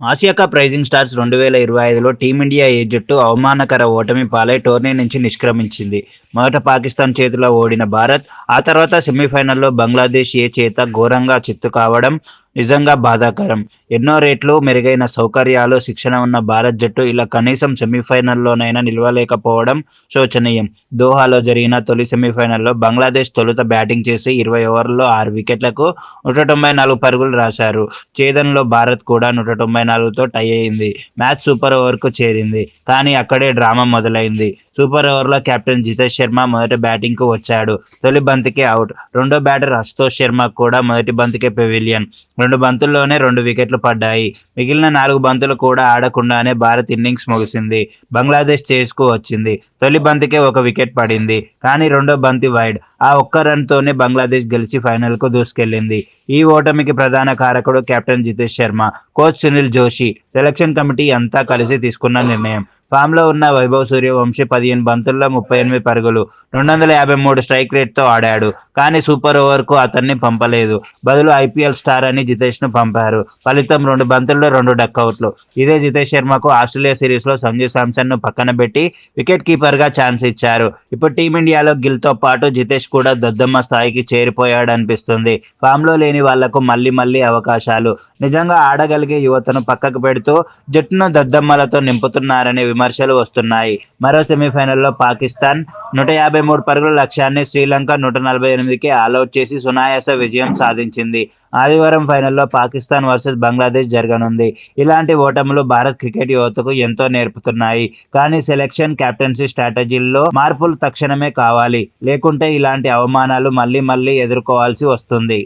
Asia cup rising stars రెండు వేల ఇరవై ఐదులో టీమిండియా ఏ జట్టు అవమానకర ఓటమి పాలై టోర్నీ నుంచి నిష్క్రమించింది. మొదట పాకిస్తాన్ చేతిలో ఓడిన భారత్ ఆ తర్వాత సెమీఫైనల్లో బంగ్లాదేశ్ ఏ చేత ఘోరంగా చిత్తు కావడం నిజంగా బాధాకరం. ఎన్నో రేట్లు మెరుగైన సౌకర్యాలు శిక్షణ ఉన్న భారత్ జట్టు ఇలా కనీసం సెమీఫైనల్లోనైనా నిలవలేకపోవడం శోచనీయం. దోహాలో జరిగిన తొలి సెమీఫైనల్లో బంగ్లాదేశ్ తొలుత బ్యాటింగ్ చేసి ఇరవై ఓవర్లలో ఆరు వికెట్లకు నూట తొంభై నాలుగు పరుగులు రాశారు. ఛేదన్లో భారత్ కూడా నూట తొంభై నాలుగుతో టై అయింది. మ్యాచ్ సూపర్ ఓవర్కు చేరింది. కానీ అక్కడే డ్రామా మొదలైంది. సూపర్ ఓవర్లో కెప్టెన్ జితేష్ శర్మ మొదటి బ్యాటింగ్కు వచ్చాడు. తొలి బంతికే అవుట్. రెండో బ్యాటర్ అశుతోష్ శర్మ కూడా మొదటి బంతికే పెవిలియన్. రెండు బంతుల్లోనే రెండు వికెట్లు పడ్డాయి. మిగిలిన నాలుగు బంతులు కూడా ఆడకుండానే భారత్ ఇన్నింగ్స్ ముగిసింది. బంగ్లాదేశ్ చేసుకు వచ్చింది. తొలి బంతికే ఒక వికెట్ పడింది. కానీ రెండో బంతి వైడ్. ఆ ఒక్క రన్తోనే బంగ్లాదేశ్ గెలిచి ఫైనల్కు దూసుకెళ్ళింది ఈ ఓటమికి ప్రధాన కారకుడు captain Jitesh Sharma coach Sunil Joshi. Selection committee అంతా కలిసి తీసుకున్న నిర్ణయం. ఫామ్లో ఉన్న వైభవ్ సూర్యవంశీ పదిహేను బంతుల్లో ముప్పై ఎనిమిది పరుగులు రెండు వందల యాభై మూడు స్ట్రైక్ రేట్తో ఆడాడు. కానీ సూపర్ ఓవర్కు అతన్ని పంపలేదు. బదులు ఐపీఎల్ స్టార్ అని జితేష్ను పంపారు. ఫలితం రెండు బంతుల్లో రెండు డక్అవుట్లు. ఇదే జితేష్ శర్మకు ఆస్ట్రేలియా సిరీస్లో సంజు సామ్సన్ను పక్కన పెట్టి వికెట్ కీపర్గా ఛాన్స్ ఇచ్చారు. ఇప్పుడు టీమిండియాలో గిల్తో పాటు జితేష్ కూడా దద్దమ్మ స్థాయికి చేరిపోయాడు అనిపిస్తుంది ఫామ్లో లేని వాళ్ళకు మళ్ళీ మళ్ళీ అవకాశాలు. నిజంగా ఆడగలిగే యువతను పక్కకు పెడుతూ జట్టును దద్దమ్మలతో నింపుతున్నారనే విమర్శలు వస్తున్నాయి. మరో సెమీఫైనల్లో పాకిస్తాన్ నూట యాభై మూడు పరుగుల లక్ష్యాన్ని శ్రీలంక నూట నలభై ఎనిమిదికి ఆల్అౌట్ చేసి సునాయాస విజయం సాధించింది. ఆదివారం ఫైనల్లో పాకిస్తాన్ వర్సెస్ బంగ్లాదేశ్ జరగనుంది. ఇలాంటి ఓటములు భారత్ క్రికెట్ యువతకు ఎంతో నేర్పుతున్నాయి. కానీ సెలెక్షన్ కెప్టెన్సీ స్ట్రాటజీల్లో మార్పులు తక్షణమే కావాలి. లేకుంటే ఇలాంటి అవమానాలు మళ్ళీ మళ్ళీ ఎదుర్కోవాల్సి వస్తుంది.